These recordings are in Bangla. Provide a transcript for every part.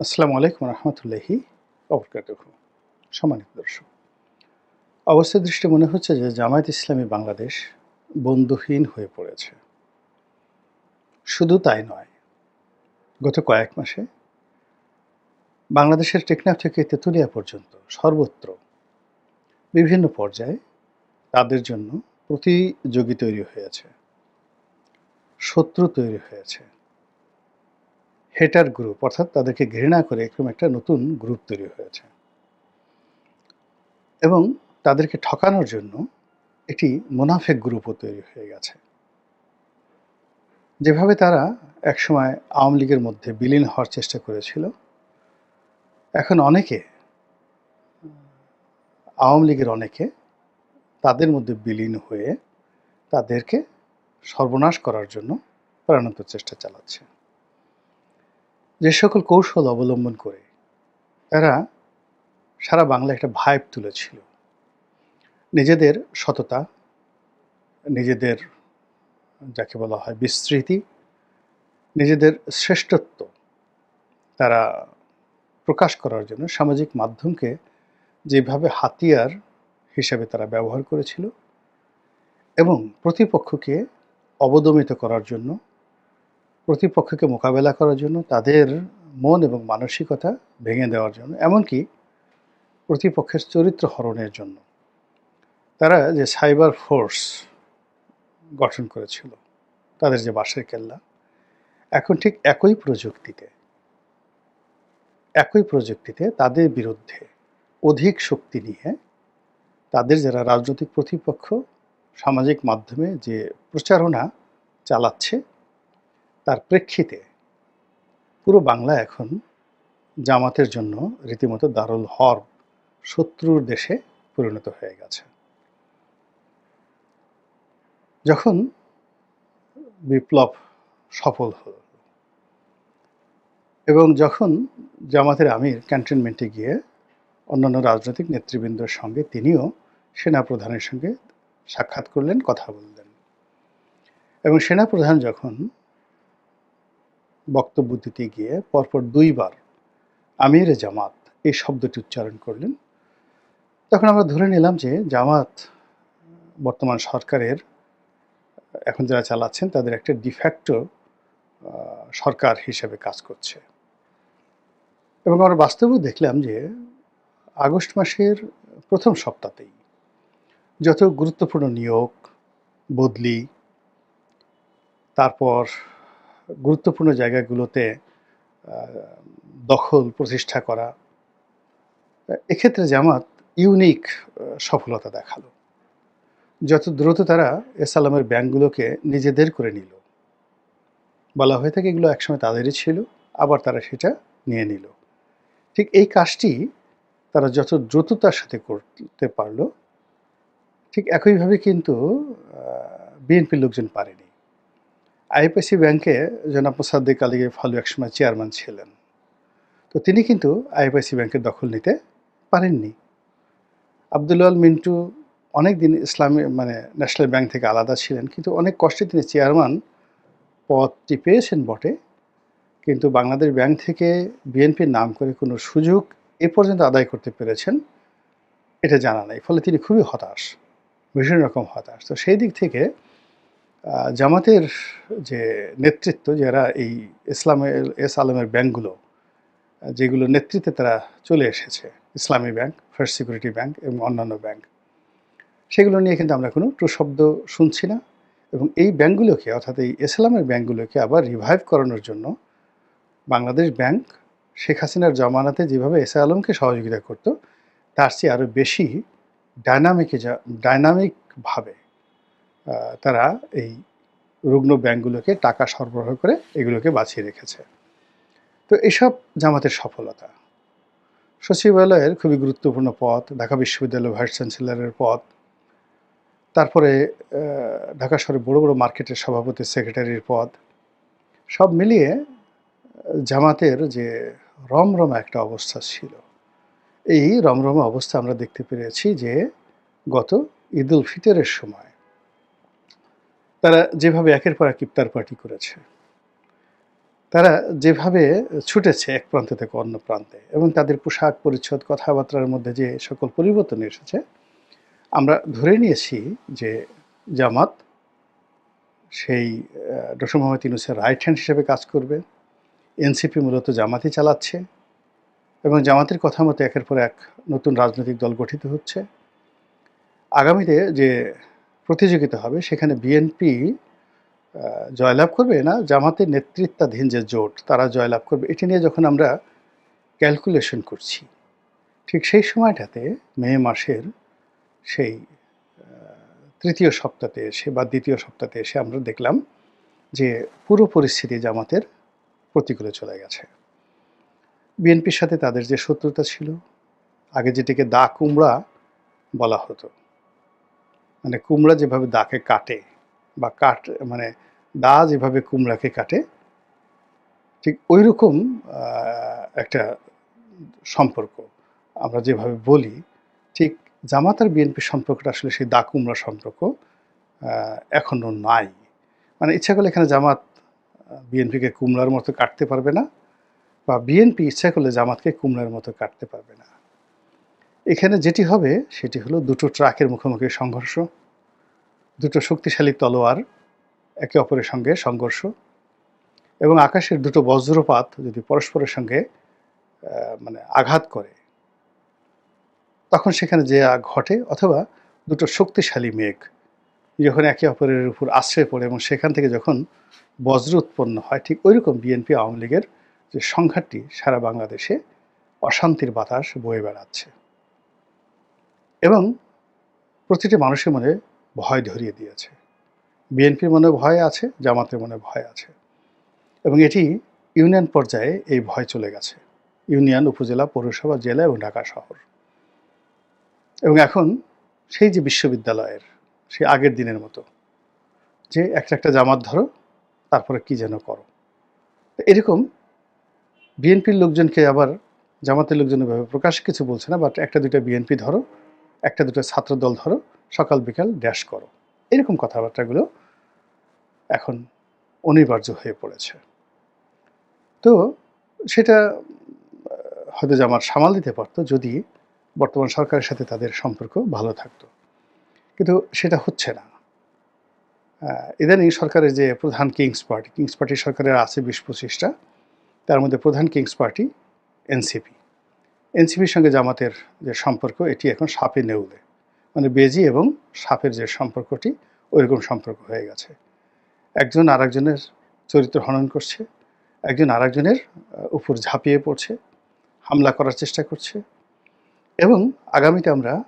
আসসালামু আলাইকুম রহমতুল্লাহি অবরকাতুহ সম্মানিত দর্শক, অবস্থা দৃষ্টি মনে হচ্ছে যে জামায়াত ইসলামী বাংলাদেশ বন্ধুহীন হয়ে পড়েছে। শুধু তাই নয়, গত কয়েক মাসে বাংলাদেশের টেকনাফ থেকে তেঁতুলিয়া পর্যন্ত সর্বত্র বিভিন্ন পর্যায়ে তাদের জন্য প্রতিযোগী তৈরি হয়েছে, শত্রু তৈরি হয়েছে। হেটার গ্রুপ অর্থাৎ তাদেরকে ঘৃণা করে এরকম একটা নতুন গ্রুপ তৈরি হয়েছে। এবং তাদেরকে ঠকানোর জন্য একটি মোনাফেক গ্রুপও তৈরি হয়ে গেছে। যেভাবে তারা একসময় আওয়ামী লীগের মধ্যে বিলীন হওয়ার চেষ্টা করেছিল, এখন অনেকে, আওয়ামী লীগের অনেকে তাদের মধ্যে বিলীন হয়ে তাদেরকে সর্বনাশ করার জন্য প্রাণান্ত চেষ্টা চালাচ্ছে। যে সকল কৌশল অবলম্বন করে তারা সারা বাংলা একটা ভাইব তুলেছিল। নিজেদের সততা, নিজেদের যাকে বলা হয় বিস্তৃতি, নিজেদের শ্রেষ্ঠত্ব তারা প্রকাশ করার জন্য সামাজিক মাধ্যমকে যেভাবে হাতিয়ার হিসাবে তারা ব্যবহার করেছিল এবং প্রতিপক্ষকে অবদমিত করার জন্য প্রতিপক্ষকে মোকাবেলা করার জন্য তাদের মন এবং মানসিকতা ভেঙে দেওয়ার জন্য, এমনকি প্রতিপক্ষের চরিত্র হরণের জন্য। তারা যে সাইবার ফোর্স গঠন করেছিল, তাদের যে বাসের কেল্লা, এখন ঠিক একই প্রযুক্তিতে একই প্রযুক্তিতে তাদের বিরুদ্ধে অধিক শক্তি নিয়ে তাদের যারা রাজনৈতিক প্রতিপক্ষ, সামাজিক মাধ্যমে যে প্রচারণা চালাচ্ছে তার প্রেক্ষিতে পুরো বাংলা এখন জামাতের জন্য রীতিমতো দারুল হর শত্রুর দেশে পরিণত হয়ে গেছে। যখন বিপ্লব সফল হল এবং যখন জামাতের আমির ক্যান্টনমেন্টে গিয়ে অন্যান্য রাজনৈতিক নেতৃবৃন্দের সঙ্গে তিনিও সেনাপ্রধানের সঙ্গে সাক্ষাৎ করলেন, কথা বললেন এবং সেনাপ্রধান যখন বক্তব্য দিতে গিয়ে পরপর দুইবার আমির জামাত এই শব্দটি উচ্চারণ করলেন। তখন আমরা ধরে নিলাম যে জামাত বর্তমান সরকারের, এখন যারা চালাচ্ছেন তাদের একটা ডিফ্যাক্টো সরকার হিসেবে কাজ করছে। এবং আমরা বাস্তবেও দেখলাম যে আগস্ট মাসের প্রথম সপ্তাহতেই যত গুরুত্বপূর্ণ নিয়োগ, বদলি, তারপর গুরুত্বপূর্ণ জায়গাগুলোতে দখল প্রতিষ্ঠা করা, এক্ষেত্রে জামাত ইউনিক সফলতা দেখাল। যত দ্রুত তারা এসালামের ব্যাংকগুলোকে নিজেদের করে নিল। বলা হয়ে থাকে এগুলো একসময় তাদেরই ছিল, আবার তারা সেটা নিয়ে নিল। ঠিক এই কাজটি তারা যত দ্রুততার সাথে করতে পারল, ঠিক একইভাবে কিন্তু বিএনপির লোকজন পারেনি। আইপিসি ব্যাংকে জনাব মোসাদ্দিক আলী ফালু একসময় চেয়ারম্যান ছিলেন। তো তিনি কিন্তু আইপিসি ব্যাংকের দখল নিতে পারেননি। আবদুল্লাল মিন্টু অনেক দিন ইসলামী মানে ন্যাশনাল ব্যাংক থেকে আলাদা ছিলেন, কিন্তু অনেক কষ্টে তিনি চেয়ারম্যান পদটি পেয়েছেন বটে। কিন্তু বাংলাদেশ ব্যাংক থেকে বিএনপির নাম করে কোনো সুযোগ এ পর্যন্ত আদায় করতে পেরেছেন, এটা জানা নাই। ফলে তিনি খুবই হতাশ, ভীষণ রকম হতাশ। তো সেই দিক থেকে জামাতের যে নেতৃত্ব, যারা এই ইসলামের এস আলমের ব্যাংকগুলো যেগুলো নেতৃত্বে তারা চলে এসেছে, ইসলামী ব্যাংক, ফার্স্ট সিকিউরিটি ব্যাংক এবং অন্যান্য ব্যাংক, সেগুলো নিয়ে কিন্তু আমরা কোনো টু শব্দ শুনছি না এবং এই ব্যাংকগুলোকে, অর্থাৎ এই ইসলামের ব্যাংকগুলোকে আবার রিভাইভ করানোর জন্য বাংলাদেশ ব্যাংক শেখ হাসিনার জমানাতে যেভাবে এস আলমকে সহযোগিতা করত, তার চেয়ে আরও বেশি ডায়নামিকে যা ডায়নামিকভাবে তারা এই রুগ্ন ব্যাংকগুলোকে টাকা সরবরাহ করে এগুলোকে বাঁচিয়ে রেখেছে। তো এসব জামাতের সফলতা। সচিবালয়ের খুবই গুরুত্বপূর্ণ পদ ঢাকা বিশ্ববিদ্যালয় ভাইস চ্যান্সেলরের পদ তারপরে ঢাকা শহরে বড় বড় মার্কেটের সভাপতি, সেক্রেটারির পদ সব মিলিয়ে, জামাতের যে রমরমা একটা অবস্থা ছিল। এই রমরমা অবস্থা আমরা দেখতে পেরেছি যে, গত ঈদুল ফিতরের সময় তারা যেভাবে একের পর এক ইফতার পার্টি করেছে, তারা যেভাবে ছুটেছে এক প্রান্ত থেকে অন্য প্রান্তে এবং তাদের পোশাক পরিচ্ছদ কথাবার্তার মধ্যে যে সকল পরিবর্তন এসেছে, আমরা ধরে নিয়েছি যে জামাত সেই ডক্টর মোহাম্মদ ইউনুসের রাইট হ্যান্ড হিসেবে কাজ করবে এনসিপি মূলত জামাতই চালাচ্ছে এবং জামাতের কথা মতো একের পর এক নতুন রাজনৈতিক দল গঠিত হচ্ছে। আগামীতে যে প্রতিযোগিতা হবে, সেখানে বিএনপি জয়লাভ করবে, না? জামাতের নেতৃত্বাধীন যে জোট, তারা জয়লাভ করবে। এটি নিয়ে যখন আমরা ক্যালকুলেশন করছি, ঠিক সেই সময়টাতে মে মাসের সেই তৃতীয় সপ্তাহে এসে বা দ্বিতীয় সপ্তাহে এসে আমরা দেখলাম যে পুরো পরিস্থিতি জামাতের প্রতিকূলে চলে গেছে। বিএনপির সাথে তাদের যে শত্রুতা ছিল, আগে যেটিকে দা কুমড়া বলা হতো মানে কুমড়া যেভাবে দাকে কাটে বা কাট মানে দা যেভাবে কুমড়াকে কাটে, ঠিক ওই রকম একটা সম্পর্ক আমরা যেভাবে বলি, ঠিক জামাত আর বিএনপির সম্পর্কটা আসলে সেই দা কুমড়া সম্পর্ক এখনও নাই। মানে ইচ্ছা করলে এখানে জামাত বিএনপিকে কুমড়ার মতো কাটতে পারবে না বা বিএনপি ইচ্ছা করলে জামাতকে কুমড়ার মতো কাটতে পারবে না। এখানে যেটি হবে, সেটি হলো দুটো ট্রাকের মুখোমুখি সংঘর্ষ, দুটো শক্তিশালী তলোয়ার, একে অপরের সঙ্গে সংঘর্ষ এবং আকাশের দুটো বজ্রপাত যদি পরস্পরের সঙ্গে মানে আঘাত করে, তখন সেখানে যে ঘটে অথবা দুটো শক্তিশালী মেঘ যখন একে অপরের উপর আশ্রয় পড়ে এবং সেখান থেকে যখন বজ্র উৎপন্ন হয়, ঠিক ওইরকম বিএনপি আওয়ামী লীগের যে সংঘাতটি সারা বাংলাদেশে অশান্তির বাতাস বয়ে বেড়াচ্ছে। এবং প্রতিটি মানুষের মনে ভয় ধরিয়ে দিয়েছে। বিএনপির মনে ভয় আছে, জামাতের মনে ভয় আছে। এবং এটি ইউনিয়ন পর্যায়ে এই ভয় চলে গেছে। ইউনিয়ন, উপজেলা, পৌরসভা, জেলা এবং ঢাকা শহর। এবং এখন সেই যে বিশ্ববিদ্যালয়ের সেই আগের দিনের মতো, যে একটা একটা জামাত ধরো, তারপরে কি যেন করো। এরকম বিএনপির লোকজনকে আবার জামাতের লোকজন প্রকাশ কিছু বলছে না বাট একটা দুটা বিএনপি ধরো একটা দুটো ছাত্র দল ধরো, সকাল বিকাল ড্যাশ করো। এরকম কথাবার্তাগুলো এখন অনিবার্য হয়ে পড়েছে। তো সেটা, হয়তো জামাত সামাল দিতে পারতো যদি বর্তমান সরকারের সাথে তাদের সম্পর্ক ভালো থাকতো। কিন্তু সেটা হচ্ছে না। ইদানিং সরকারের যে প্রধান কিংস পার্টি কিংস পার্টি সরকারের আছে বিশ পঁচিশটা, তার মধ্যে প্রধান কিংস পার্টি এনসিপি। এনসিপির সঙ্গে জামাতের যে সম্পর্ক, এটি এখন সাপে নেউলে। মানে বেজি এবং সাপের যে সম্পর্কটি, ওইরকম সম্পর্ক হয়ে গেছে। একজন আরেকজনের চরিত্র হনন করছে, একজন আরেকজনের উপর ঝাঁপিয়ে পড়ছে, হামলা করার চেষ্টা করছে। এবং আগামীতে আমরা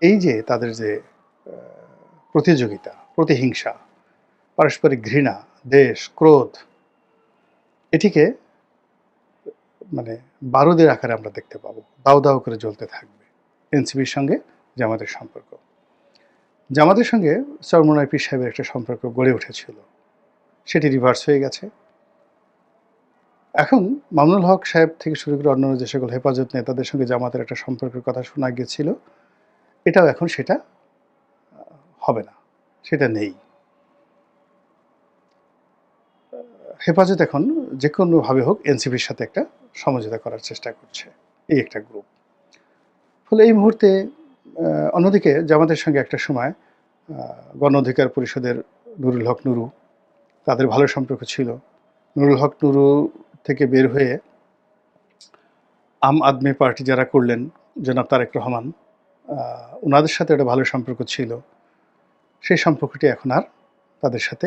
এই যে তাদের যে প্রতিযোগিতা, প্রতিহিংসা, পারস্পরিক ঘৃণা, দেশ, ক্রোধ, এটিকে মানে বারুদের আকারে আমরা দেখতে পাবো। দাও দাও করে জ্বলতে থাকবে এনসিপির সঙ্গে জামাতের সম্পর্ক। জামাতের সঙ্গে চরমনায় পীর সাহেবের একটা সম্পর্ক গড়ে উঠেছিল। সেটি রিভার্স হয়ে গেছে। এখন মামুনুল হক সাহেব থেকে শুরু করে অন্যান্য যে সকল হেফাজত নেতাদের সঙ্গে জামাতের একটা সম্পর্কের কথা শোনা গিয়েছিল, এটাও এখন সেটা হবে না। সেটা নেই। হেফাজত এখন যে কোনোভাবে হোক এনসিপির সাথে একটা সমঝোতা করার চেষ্টা করছে এই একটা গ্রুপ ফলে এই মুহূর্তে অন্যদিকে জামাতের সঙ্গে একটা সময় গণ অধিকার পরিষদের নুরুল হক নুরু, তাদের ভালো সম্পর্ক ছিল। নুরুল হক নুরু থেকে বের হয়ে আম আদমি পার্টি যারা করলেন, জনাব তারেক রহমান ওনাদের সাথে একটা ভালো সম্পর্ক ছিল। সেই সম্পর্কটি এখন আর তাদের সাথে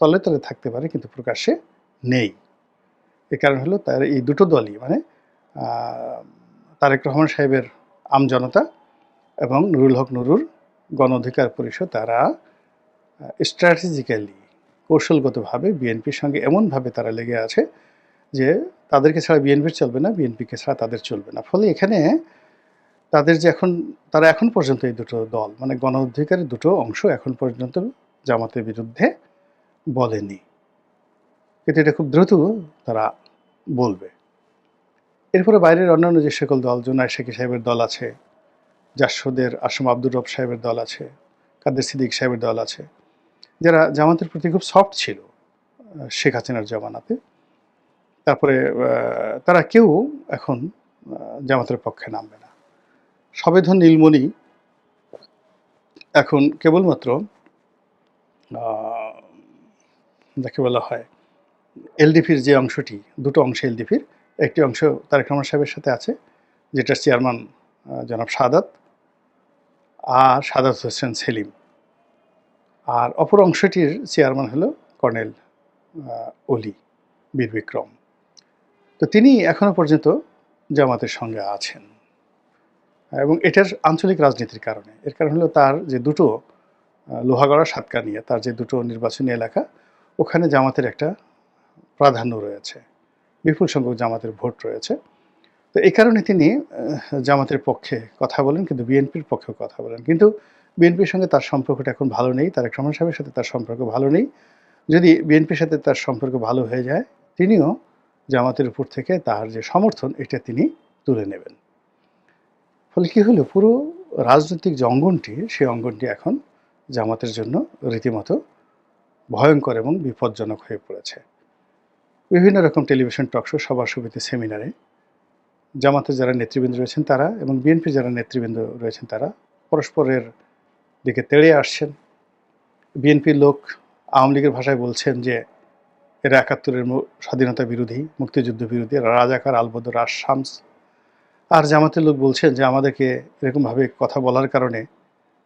তলে তলে থাকতে পারে, কিন্তু প্রকাশ্যে নেই। এ কারণ হলো তার এই দুটো দলই মানে তারেক রহমান সাহেবের আম জনতা এবং নুরুল হক নুরুর গণ অধিকার পরিষদ, তারা স্ট্র্যাটেজিক্যালি কৌশলগতভাবে বিএনপির সঙ্গে এমনভাবে তারা লেগে আছে যে তাদেরকে ছাড়া বিএনপির চলবে না, বিএনপিকে ছাড়া তাদের চলবে না। ফলে এখানে তাদের যে এখন, তারা এখন পর্যন্ত এই দুটো দল মানে গণ অধিকারের দুটো অংশ এখন পর্যন্ত জামাতের বিরুদ্ধে বলেনি। কিন্তু এটা খুব দ্রুত তারা বলবে। এরপরে বাইরের অন্যান্য যে সকল দল জোনায় শেখি সাহেবের দল আছে, জাসদের, আসম আব্দুর রব সাহেবের দল আছে, কাদের সিদ্দিক সাহেবের দল আছে, যারা জামাতের প্রতি খুব সফট ছিল শেখ হাসিনার জমানাতে। তারপরে তারা কেউ এখন জামাতের পক্ষে নামবে না। সবেধন নীলমণি এখন কেবলমাত্র যাকে বলা হয় এলডিপির যে অংশটি, দুটো অংশ এলডিপির, একটি অংশ তারেক রহমান সাহেবের সাথে আছে, যেটার চেয়ারম্যান জনাব সাদাত আর সাদাত হোসেন সেলিম। আর অপর অংশটির চেয়ারম্যান হলো কর্নেল অলি বীর বিক্রম। তো তিনি এখনও পর্যন্ত জামাতের সঙ্গে আছেন। এবং এটার আঞ্চলিক রাজনীতির কারণে। এর কারণ হলো তার যে দুটো লোহাগড়া সাতকানিয়া, তার যে দুটো নির্বাচনী এলাকা, ওখানে জামাতের একটা প্রাধান্য রয়েছে। বিপুল সংখ্যক জামাতের ভোট রয়েছে। তো এই কারণে তিনি জামাতের পক্ষে কথা বলেন, কিন্তু বিএনপির পক্ষেও কথা বলেন। কিন্তু বিএনপির সঙ্গে তার সম্পর্কটা এখন ভালো নেই, তারেক রহমান সাহেবের সাথে তার সম্পর্ক ভালো নেই। যদি বিএনপির সাথে তার সম্পর্ক ভালো হয়ে যায়, তিনিও জামাতের উপর থেকে তার যে সমর্থন, এটা তিনি তুলে নেবেন। ফলে কী হলো? পুরো রাজনৈতিক যে অঙ্গনটি, সেই অঙ্গনটি এখন জামাতের জন্য রীতিমতো ভয়ঙ্কর এবং বিপজ্জনক হয়ে পড়েছে। বিভিন্ন রকম টেলিভিশন টকশো সভা সমিতি সেমিনারে। জামাতের যারা নেতৃবৃন্দ রয়েছেন তারা এবং বিএনপি যারা নেতৃবৃন্দ রয়েছেন তারা পরস্পরের দিকে তেড়ে আসছেন। বিএনপির লোক আওয়ামী লীগের ভাষায় বলছেন যে, এরা একাত্তরের স্বাধীনতা বিরোধী, মুক্তিযুদ্ধ বিরোধী রাজাকার আলবদ রাজ শামস। আর জামাতের লোক বলছেন যে, আমাদেরকে এরকমভাবে কথা বলার কারণে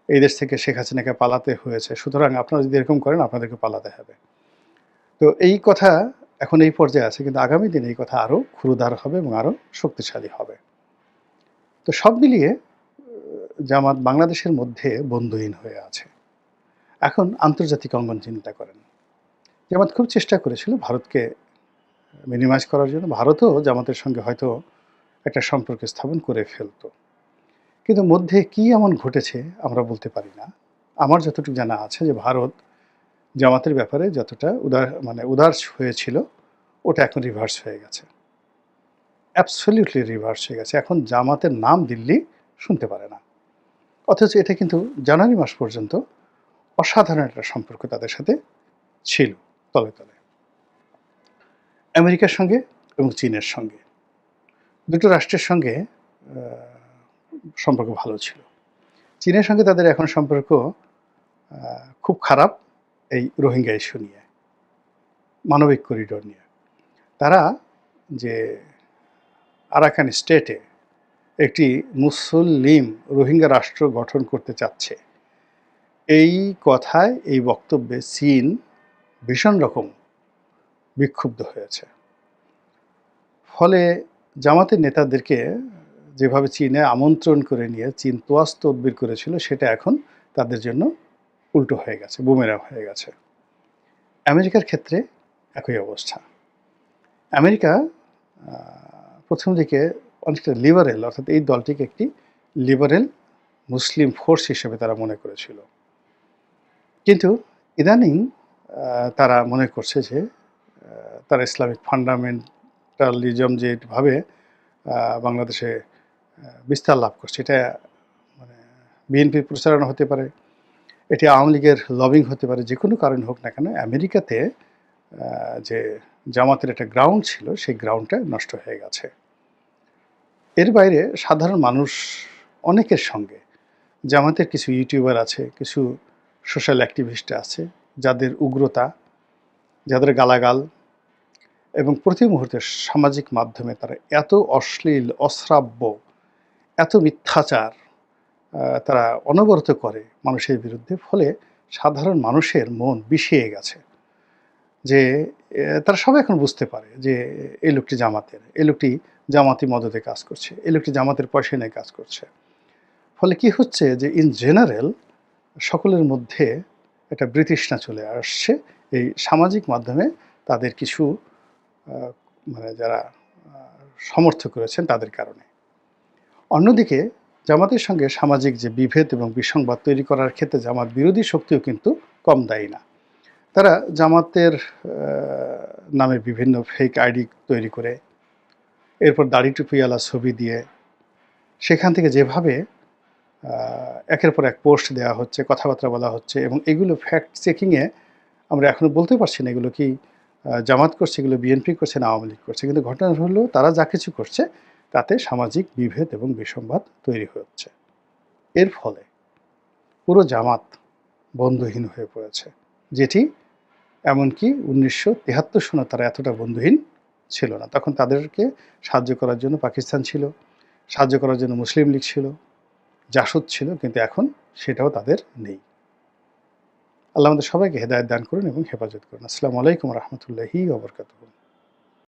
এই দেশ থেকে শেখ হাসিনাকে পালাতে হয়েছে। সুতরাং আপনারা যদি এরকম করেন, আপনাদেরকে পালাতে হবে। তো এই কথা এখন এই পর্যায়ে আছে, কিন্তু আগামী দিনে এই কথা আরও ক্ষুরুদার হবে এবং আরও শক্তিশালী হবে। তো সব মিলিয়ে জামাত বাংলাদেশের মধ্যে বন্ধুহীন হয়ে আছে। এখন আন্তর্জাতিক অঙ্গন চিন্তা করেন। জামাত খুব চেষ্টা করেছিল ভারতকে মিনিমাইজ করার জন্য। ভারতও জামাতের সঙ্গে হয়তো একটা সম্পর্ক স্থাপন করে ফেলতো। কিন্তু মধ্যে কি এমন ঘটেছে আমরা বলতে পারি না। আমার যতটুকু জানা আছে যে ভারত জামাতের ব্যাপারে যতটা উদার মানে উদার হয়েছিল, ওটা এখন রিভার্স হয়ে গেছে। অ্যাবসলিউটলি রিভার্স হয়ে গেছে। এখন জামাতের নাম দিল্লি শুনতে পারে না। অথচ এটা কিন্তু জানুয়ারি মাস পর্যন্ত অসাধারণ একটা সম্পর্ক তাদের সাথে ছিল তলে তলে। আমেরিকার সঙ্গে এবং চীনের সঙ্গে। দুটো রাষ্ট্রের সঙ্গে সম্পর্ক ভালো ছিল। চীনের সঙ্গে তাদের এখন সম্পর্ক খুব খারাপ। এই রোহিঙ্গা ইস্যু নিয়ে, মানবিক করিডোর নিয়ে। তারা যে আরাকান স্টেটে একটি মুসলিম রোহিঙ্গা রাষ্ট্র গঠন করতে চাচ্ছে, এই কথায়, এই বক্তব্যে চীন ভীষণ রকম বিক্ষুব্ধ হয়েছে। ফলে জামাতের নেতাদেরকে যেভাবে চীনে আমন্ত্রণ করে নিয়ে, চীন তোয়াজ তদবির করেছিল, সেটা এখন তাদের জন্য উল্টো হয়ে গেছে, বুমেরা হয়ে গেছে। আমেরিকার ক্ষেত্রে একই অবস্থা। আমেরিকা প্রথম দিকে অনেকটা লিবারেল অর্থাৎ এই দলটিকে একটি লিবারেল মুসলিম ফোর্স হিসেবে তারা মনে করেছিল। কিন্তু ইদানিং তারা মনে করছে যে তারা ইসলামিক ফান্ডামেন্টালিজম যেভাবে বাংলাদেশে বিস্তার লাভ করছে, এটা মানে বিএনপির প্রচারণা হতে পারে এটি আওয়ামী লীগের লবিং হতে পারে, যে কোনো কারণ হোক না কেন, আমেরিকাতে যে জামাতের একটা গ্রাউন্ড ছিল, সেই গ্রাউন্ডটা নষ্ট হয়ে গেছে। এর বাইরে সাধারণ মানুষ অনেকের সঙ্গে, জামাতের কিছু ইউটিউবার আছে, কিছু সোশ্যাল অ্যাক্টিভিস্ট আছে, যাদের উগ্রতা, যাদের গালাগাল এবং প্রতি মুহূর্তে সামাজিক মাধ্যমে তারা এত অশ্লীল, অশ্রাব্য, এত মিথ্যাচার তারা অনবরত করে মানুষের বিরুদ্ধে ফলে সাধারণ মানুষের মন বিষিয়ে গেছে। যে তারা সবাই এখন বুঝতে পারে যে এই লোকটি জামাতের এই লোকটি জামাতি মদতে কাজ করছে এই লোকটি জামাতের পয়সা নিয়ে কাজ করছে। ফলে কি হচ্ছে যে ইন জেনারেল সকলের মধ্যে একটা বৃতৃষ্ণা চলে আসছে। এই সামাজিক মাধ্যমে তাদের কিছু মানে যারা আহ, সমর্থ করেছেন তাদের কারণে। অন্যদিকে জামাতের সঙ্গে সামাজিক যে বিভেদ এবং বিসংবাদ তৈরি করার ক্ষেত্রে জামাত বিরোধী শক্তিও কিন্তু কম দায়ী না। তারা জামাতের নামে বিভিন্ন ফেক আইডি তৈরি করে, এরপর দাড়ি টুপিওয়ালা ছবি দিয়ে, সেখান থেকে যেভাবে একের পর এক পোস্ট দেওয়া হচ্ছে, কথাবার্তা বলা হচ্ছে এবং এগুলো ফ্যাক্ট চেকিংয়ে আমরা এখনও বলতে পারছি না এগুলো কি জামাত করছে, এগুলো বিএনপি করছে না আওয়ামী লীগ করছে। কিন্তু ঘটনা হলো তারা যা কিছু করছে তাতে সামাজিক বিভেদ এবং বিসম্বাদ তৈরি হচ্ছে। এর ফলে পুরো জামাত বন্ধুহীন হয়ে পড়েছে। যেটি এমনকি উনিশশো তেহাত্তর সনে তারা এতটা বন্ধুহীন ছিল না। তখন তাদেরকে সাহায্য করার জন্য পাকিস্তান ছিল, সাহায্য করার জন্য মুসলিম লীগ ছিল, জাসদ ছিল, কিন্তু এখন সেটাও তাদের নেই। আল্লাহ আমাদের সবাইকে হেদায়ত দান করুন এবং হেফাজত করুন। আসসালামু আলাইকুম রহমতুল্লাহি ওবরকাতুহ